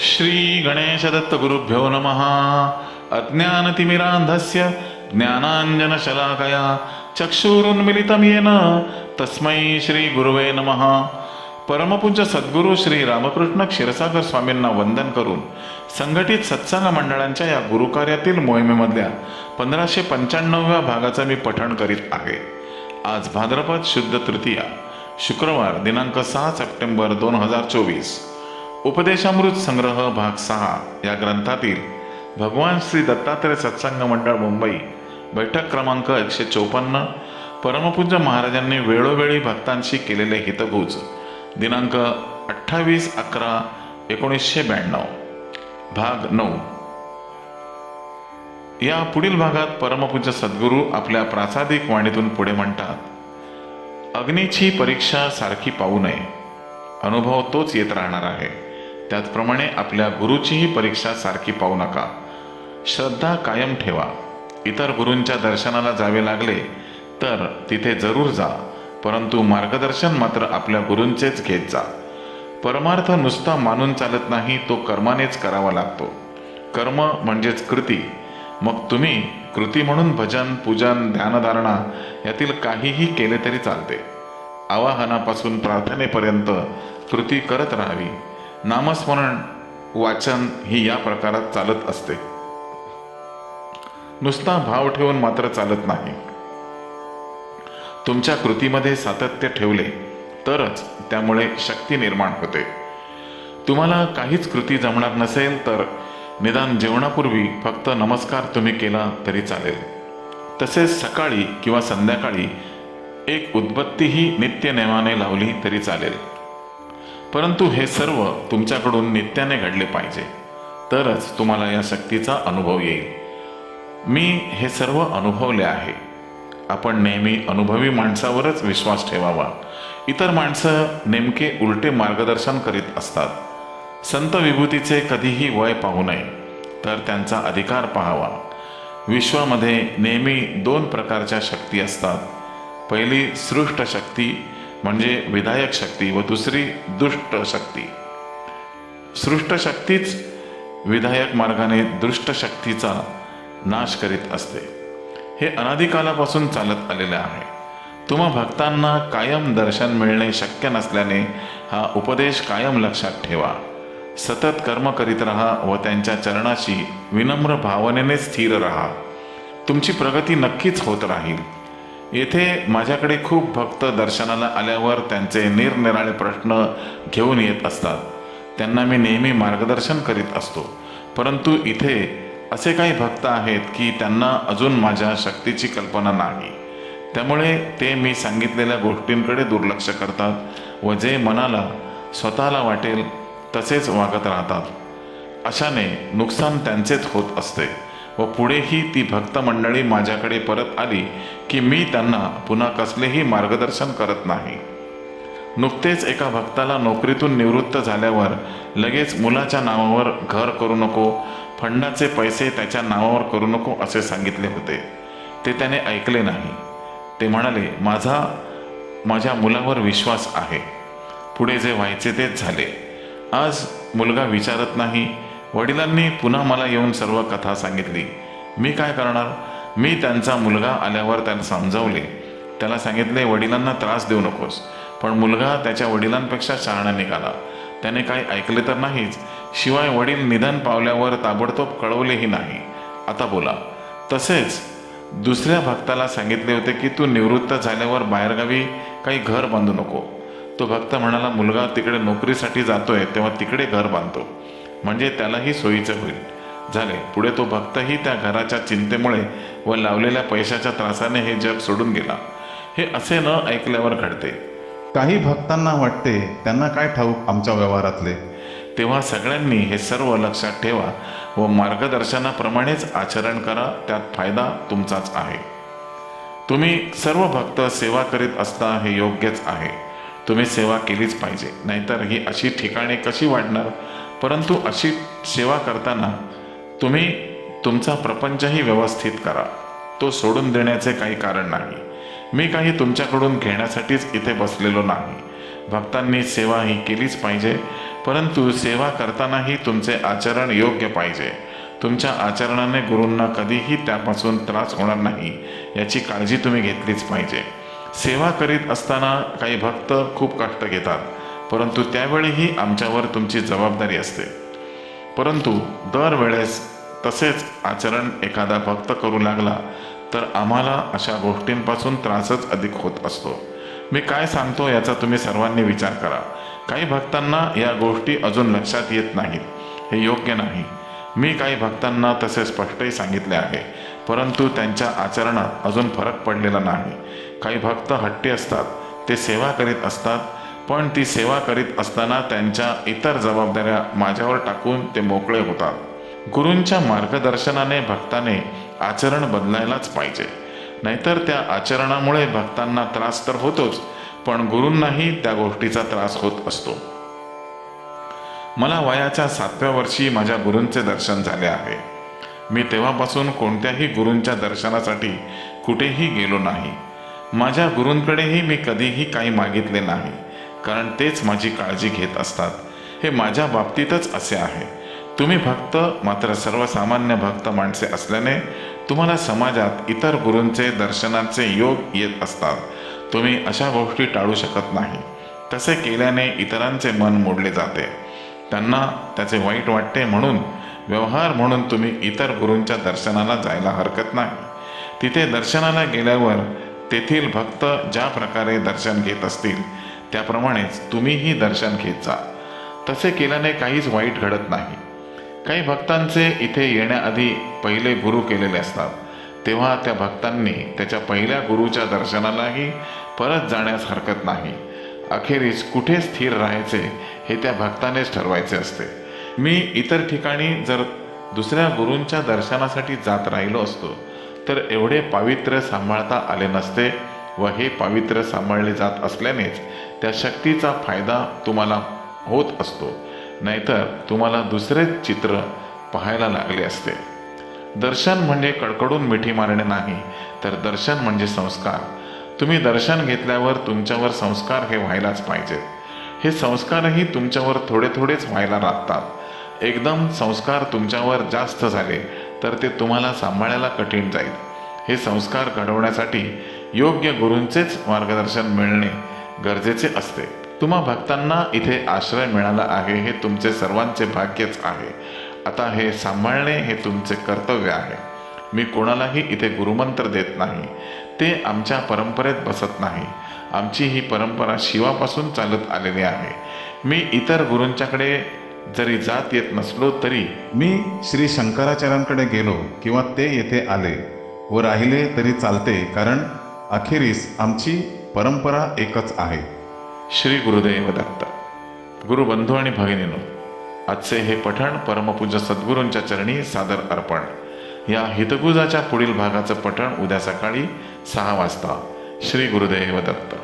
श्री गणेशदत्त गुरुभ्यो नमः। अज्ञानतिमिरान्धस्य ज्ञानाञ्जनशलाकया चक्षुरुन्मिलितं येन तस्मै श्री गुरुवे नमः। परमपूज्य सद्गुरू श्री रामकृष्ण क्षीरसागर स्वामींना वंदन करून संघटित सत्संग मंडळांच्या या गुरुकार्यातील मोहिमेमधल्या पंधराशे पंच्याण्णव्या भागाचं मी पठण करीत आहे. आज भाद्रपद शुद्ध तृतीया शुक्रवार दिनांक सहा सप्टेंबर दोन हजार चोवीस. उपदेशामृत संग्रह भाग सहा या ग्रंथातील भगवान श्री दत्तात्रय सत्संग मंडळ मुंबई बैठक क्रमांक एकशे चोपन्न परमपूज्य महाराजांनी वेळोवेळी भक्तांशी केलेले हितभूज दिनांक अठ्ठावीस अकरा एकोणीसशे ब्याण्णव भाग नऊ. या पुढील भागात परमपूज्य सद्गुरू आपल्या प्रासादिक वाणीतून पुढे म्हणतात अग्नीची परीक्षा सारखी पाहू नये. अनुभव तोच येत राहणार आहे. त्याचप्रमाणे आपल्या गुरुचीही परीक्षा सारखी पाहू नका. श्रद्धा कायम ठेवा. इतर गुरूंच्या दर्शनाला जावे लागले तर तिथे जरूर जा परंतु मार्गदर्शन मात्र आपल्या गुरूंचेच घेत जा. परमार्थ नुसता मानून चालत नाही तो कर्मानेच करावा लागतो. कर्म म्हणजेच कृती. मग तुम्ही कृती म्हणून भजन पूजन ध्यानधारणा यातील काहीही केले तरी चालते. आवाहनापासून प्रार्थनेपर्यंत कृती करत राहावी. नामस्मरण वाचन ही या प्रकारात चालत असते. नुसता भाव ठेवून मात्र चालत नाही. तुमच्या कृतीमध्ये सातत्य ठेवले तरच त्यामुळे शक्ती निर्माण होते. तुम्हाला काहीच कृती जमणार नसेल तर निदान जेवणापूर्वी फक्त नमस्कार तुम्ही केला तरी चालेल. तसेच सकाळी किंवा संध्याकाळी एक उद्बत्तीही नित्य नेमाने लावली तरी चालेल. परंतु हे सर्व तुमच्याकडून नित्याने घडले पाहिजे. तरच तुम्हाला या शक्तीचा अनुभव येईल. मी हे सर्व अनुभवले आहे. आपण नेहमी अनुभवी माणसावरच विश्वास ठेवावा. इतर माणसं नेमके उलटे मार्गदर्शन करीत असतात. संत विभूतीचे कधीही वय पाहू नये तर त्यांचा अधिकार पाहावा. विश्वामध्ये नेहमी दोन प्रकारच्या शक्ती असतात. पहिली सृष्ट शक्ती म्हणजे विधायक शक्ती व दुसरी दुष्ट शक्ती. सृष्ट शक्तीच विधायक मार्गाने दृष्ट शक्तीचा नाश करीत असते. हे अनादिकालापासून चालत आलेले आहे. तुम्हा भक्तांना कायम दर्शन मिळणे शक्य नसल्याने हा उपदेश कायम लक्षात ठेवा. सतत कर्म करीत राहा व त्यांच्या चरणाशी विनम्र भावनेने स्थिर राहा. तुमची प्रगती नक्कीच होत राहील. येथे माझ्याकडे खूप भक्त दर्शनाला आल्यावर त्यांचे निरनिराळे प्रश्न घेऊन येत असतात. त्यांना मी नेहमी मार्गदर्शन करीत असतो. परंतु इथे असे काही भक्त आहेत की त्यांना अजून माझ्या शक्तीची कल्पना नाही. त्यामुळे ते मी सांगितलेल्या गोष्टींकडे दुर्लक्ष करतात व जे मनाला स्वतःला वाटेल तसेच वागत राहतात. अशाने नुकसान त्यांचेच होत असते. व पुढेही ती भक्त मंडळी माझ्याकडे परत आली की मी त्यांना पुन्हा कसलेही मार्गदर्शन करत नाही. नुकतेच एका भक्ताला नोकरीतून निवृत्त झाल्यावर लगेच मुलाच्या नावावर घर करू नको फंडाचे पैसे त्याच्या नावावर करू नको असे सांगितले होते. ते त्याने ऐकले नाही. ते म्हणाले माझा माझ्या मुलावर विश्वास आहे. पुढे जे व्हायचे तेच झाले. आज मुलगा विचारत नाही वडिलांनी पुन्हा मला येऊन सर्व कथा सांगितली. मी काय करणार? मी त्यांचा मुलगा आल्यावर त्याला समजावले. त्याला सांगितले वडिलांना त्रास देऊ नकोस पण मुलगा त्याच्या वडिलांपेक्षा शहाणा निघाला. त्याने काही ऐकले तर नाहीच. शिवाय वडील निधन पावल्यावर ताबडतोब कळवलेही नाही. आता बोला. तसेच. दुसऱ्या भक्ताला सांगितले होते की तू निवृत्त झाल्यावर बाहेरगावी काही घर बांधू नको. तो भक्त म्हणाला मुलगा तिकडे नोकरीसाठी जातोय तेव्हा तिकडे घर बांधतो. म्हणजे त्यालाही सोयीचं होईल. झाले पुढे तो भक्तही त्या घराच्या चिंतेमुळे व लावलेल्या पैशाच्या त्रासाने हे जग सोडून गेला. हे असे न ऐकल्यावर घडते. काही भक्तांना वाटते त्यांना काय ठाऊक आमच्या व्यवहारातले? तेव्हा सगळ्यांनी हे सर्व लक्षात ठेवा व मार्गदर्शनाप्रमाणेच आचरण करा त्यात फायदा तुमचाच आहे. तुम्ही सर्व भक्त सेवा करीत असता हे योग्यच आहे. तुम्ही सेवा केलीच पाहिजे नाहीतर ही अशी ठिकाणे कशी वाढणार? परंतु अशी सेवा करताना तुम्ही तुमचा प्रपंचही व्यवस्थित करा. तो सोडून देण्याचे काही कारण नाही. मी काही तुमच्याकडून घेण्यासाठीच इथे बसलेलो नाही. भक्तांनी सेवा ही केलीच पाहिजे परंतु सेवा करतानाही तुमचे आचरण योग्य पाहिजे. तुमच्या आचरणाने गुरूंना कधीही त्यापासून त्रास होणार नाही याची काळजी तुम्ही घेतलीच पाहिजे. सेवा करीत असताना काही भक्त खूप कष्ट घेतात. परंतु त्यावेळीही आमच्यावर तुमची जबाबदारी असते. परंतु दरवेळेस तसेच आचरण एखादा भक्त करू लागला तर आम्हाला अशा गोष्टींपासून त्रासच अधिक होत असतो. मी काय सांगतो याचा तुम्ही सर्वांनी विचार करा. काही भक्तांना या गोष्टी अजून लक्षात येत नाहीत. हे योग्य नाही. मी काही भक्तांना तसे स्पष्टही सांगितले आहे परंतु त्यांच्या आचरणात अजून फरक पडलेला नाही. काही भक्त हट्टी असतात ते सेवा करीत असतात पण ती सेवा करीत असताना त्यांच्या इतर जबाबदाऱ्या माझ्यावर टाकून ते मोकळे होतात. गुरूंच्या मार्गदर्शनाने भक्ताने आचरण बदलायलाच पाहिजे. नाहीतर त्या आचरणामुळे भक्तांना त्रास तर होतोच पण गुरूंनाही त्या गोष्टीचा त्रास होत असतो. मला वयाच्या सातव्या वर्षी माझ्या गुरूंचे दर्शन झाले आहे. मी तेव्हापासून कोणत्याही गुरूंच्या दर्शनासाठी कुठेही गेलो नाही. माझ्या गुरूंकडेही मी कधीही काही मागितले नाही. कारण तेच माझी काळजी घेत असतात. हे माझ्या बाबतीतच असे आहे. तुम्ही भक्त मात्र सर्वसामान्य भक्त माणसे असल्याने तुम्हाला समाजात इतर गुरूंचे दर्शनाचे योग येत असतात. तुम्ही अशा गोष्टी टाळू शकत नाही. तसे केल्याने इतरांचे मन मोडले जाते. त्यांना त्याचे वाईट वाटते म्हणून व्यवहार म्हणून तुम्ही इतर गुरूंच्या दर्शनाला जायला हरकत नाही. तिथे दर्शनाला गेल्यावर तेथील भक्त ज्या प्रकारे दर्शन घेत असतील त्याप्रमाणेच तुम्हीही दर्शन घेत जा. तसे केल्याने काहीच वाईट घडत नाही. काही भक्तांचे इथे येण्याआधी पहिले गुरु केलेले असतात. तेव्हा त्या भक्तांनी त्याच्या पहिल्या गुरुच्या दर्शनालाही परत जाण्यास हरकत नाही. अखेरीस कुठे स्थिर राहायचे हे त्या भक्तानेच ठरवायचे असते. मी इतर ठिकाणी जर दुसऱ्या गुरूंच्या दर्शनासाठी जात राहिलो असतो तर एवढे पावित्र्य सांभाळता आले नसते व हे पावित्र्य सांभाळले जात असल्यानेच त्या शक्तीचा फायदा तुम्हाला होत असतो. नाहीतर तुम्हाला दुसरेच चित्र पाहायला लागले असते. दर्शन म्हणजे कडकडून मिठी मारणे नाही तर दर्शन म्हणजे संस्कार. तुम्ही दर्शन घेतल्यावर तुमच्यावर संस्कार हे व्हायलाच पाहिजेत हे संस्कारही तुमच्यावर थोडे थोडेच व्हायला लागतात. एकदम संस्कार तुमच्यावर जास्त झाले तर ते तुम्हाला सांभाळायला कठीण जाईल. हे संस्कार घडवण्यासाठी योग्य गुरूंचेच मार्गदर्शन मिळणे गरजेचे असते. तुम्हा भक्तांना इथे आश्रय मिळाला आहे हे तुमचे सर्वांचे भाग्यच आहे. आता हे सांभाळणे हे तुमचे कर्तव्य आहे. मी कोणालाही इथे गुरुमंत्र देत नाही. ते आमच्या परंपरेत बसत नाही. आमची ही परंपरा शिवापासून चालत आलेली आहे. मी इतर गुरूंच्याकडे जरी जात येत नसलो तरी मी श्री शंकराचार्यांकडे गेलो किंवा ते येथे आले व राहिले तरी चालते कारण अखेरीस आमची परंपरा एकच आहे. श्री गुरुदेव दत्त गुरुबंधू आणि भगिनीनो आजचे हे पठण परमपूज्य सद्गुरूंच्या चरणी सादर अर्पण. या हितगुजाच्या पुढील भागाचं पठण उद्या सकाळी सहा वाजता. श्री गुरुदेव दत्त.